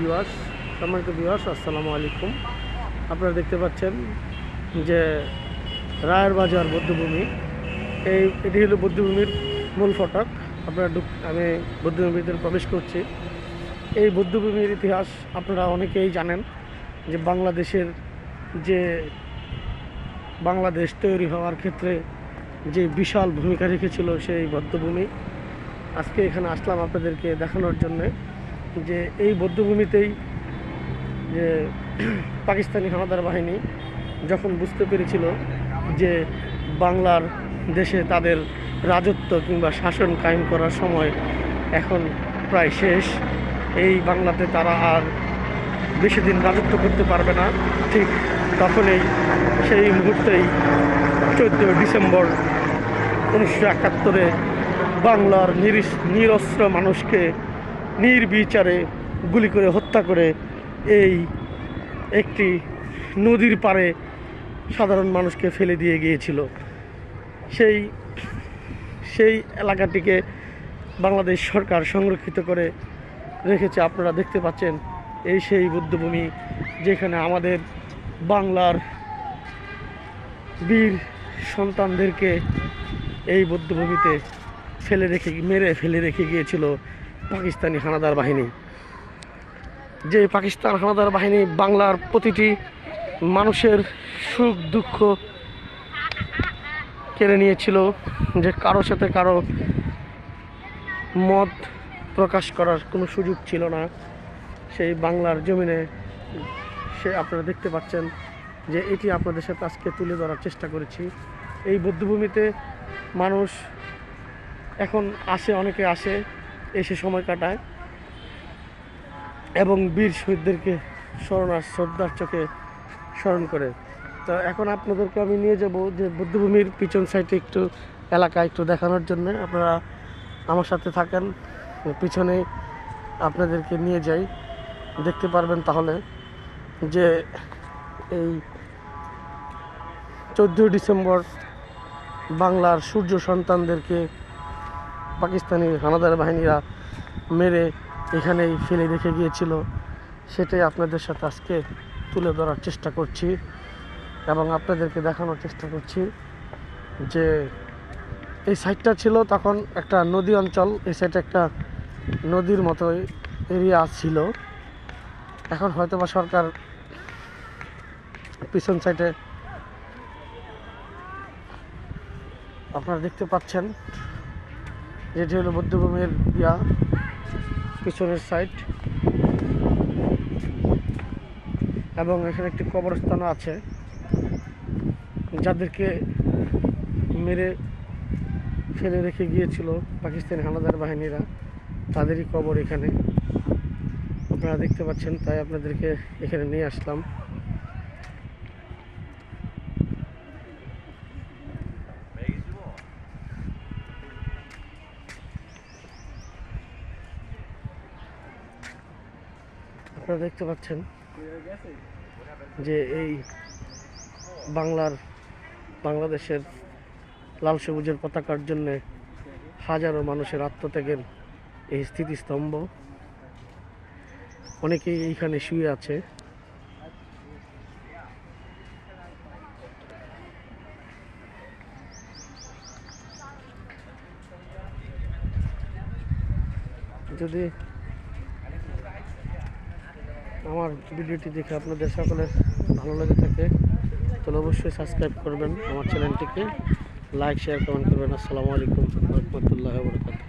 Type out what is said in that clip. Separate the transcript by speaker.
Speaker 1: বিওয়াস সম্মানিত বিওয়াস আসসালামু আলাইকুম। আপনারা দেখতে পাচ্ছেন যে রায়ের বাজার বৌদ্ধভূমি এই এটি হলো বৌদ্ধভূমির মূল ফটক। আপনারা আমি বৌদ্ধভূমিতে প্রবেশ করছি। এই বৌদ্ধভূমির ইতিহাস আপনারা অনেকেই জানেন যে বাংলাদেশের যে বাংলাদেশ তৈরি হওয়ার ক্ষেত্রে যে বিশাল ভূমিকা রেখেছিল সেই বৌদ্ধভূমি আজকে এখানে আসলাম আপনাদেরকে দেখানোর জন্যে। যে এই বৌদ্ধভূমিতেই যে পাকিস্তানি হানাদার বাহিনী যখন বুঝতে পেরেছিল যে বাংলার দেশে তাদের রাজত্ব কিংবা শাসন কায়েম করার সময় এখন প্রায় শেষ, এই বাংলাতে তারা আর বেশি দিন রাজত্ব করতে পারবে না। ঠিক তখনই সেই মুহূর্তেই চোদ্দোই ডিসেম্বর উনিশশো একাত্তরে বাংলার নিরিস নিরস্ত্র মানুষকে নির্বিচারে গুলি করে হত্যা করে এই একটি নদীর পাড়ে সাধারণ মানুষকে ফেলে দিয়ে গিয়েছিল। সেই সেই এলাকাটিকে বাংলাদেশ সরকার সংরক্ষিত করে রেখেছে। আপনারা দেখতে পাচ্ছেন এই সেই বুদ্ধভূমি যেখানে আমাদের বাংলার বীর সন্তানদেরকে এই বৌদ্ধভূমিতে ফেলে রেখে, মেরে ফেলে রেখে গিয়েছিল। পাকিস্তানি হানাদার বাহিনী। যে পাকিস্তান হানাদার বাহিনী বাংলার প্রতিটি মানুষের সুখ, দুঃখ কেড়ে নিয়েছিল, যে কারও সাথে কারও মত প্রকাশ করার কোনো সুযোগ ছিল না। সেই বাংলার জমিনে সে আপনারা দেখতে পাচ্ছেন যে এটি আপনাদের সাথে আজকে তুলে ধরার চেষ্টা করেছি। এই বৌদ্ধভূমিতে মানুষ এখন আসে, অনেকে আসে। এসে সময় কাটায় এবং বীর শহীদদেরকে স্মরণ আর শ্রদ্ধার চোখে স্মরণ করে। তো এখন আপনাদেরকে আমি নিয়ে যাব যে বৌদ্ধভূমির পিছন সাইডে একটু এলাকা একটু দেখানোর জন্য। আপনারা আমার সাথে থাকেন পিছনে আপনাদেরকে নিয়ে যাই। দেখতে পারবেন তাহলে যে এই চোদ্দোই ডিসেম্বর বাংলার সূর্য সন্তানদেরকে পাকিস্তানি হানাদার বাহিনীরা মেরে এখানেই ফেলে রেখে গিয়েছিল। সেটাই আপনাদের সাথে আজকে তুলে ধরার চেষ্টা করছি এবং আপনাদেরকে দেখানোর চেষ্টা করছি যে এই সাইডটা ছিল তখন একটা নদী অঞ্চল, এই সাইডে একটা নদীর মতো এরিয়া ছিল। এখন হয়তো বা সরকার পিছন সাইডে আপনারা দেখতে পাচ্ছেন। যেটি হলো বৌদ্ধভূমির ইয়া, পিছনের সাইড এবং এখানে একটি কবরস্থানও আছে, যাদেরকে মেরে ফেলে রেখে গিয়েছিল পাকিস্তানি হানাদার বাহিনীরা। তাদেরই কবর এখানে। আপনারা দেখতে পাচ্ছেন, তাই আপনাদেরকে এখানে নিয়ে আসলাম। আপনারা দেখতে পাচ্ছেন যে এই বাংলার, বাংলাদেশের লাল সবুজের পতাকার জন্যে হাজারো মানুষের আত্মত্যাগের এই স্থিতিস্তম্ভ। অনেকেই এইখানে শুয়ে আছে। যদি আমার ভিডিওটি দেখে আপনাদের সকলের ভালো লেগে থাকে, তাহলে অবশ্যই সাবস্ক্রাইব করবেন আমার চ্যানেলটিকে, লাইক শেয়ার কমেন্ট করবেন। আসসালামু আলাইকুম রহমতুল্লাহ বরকাত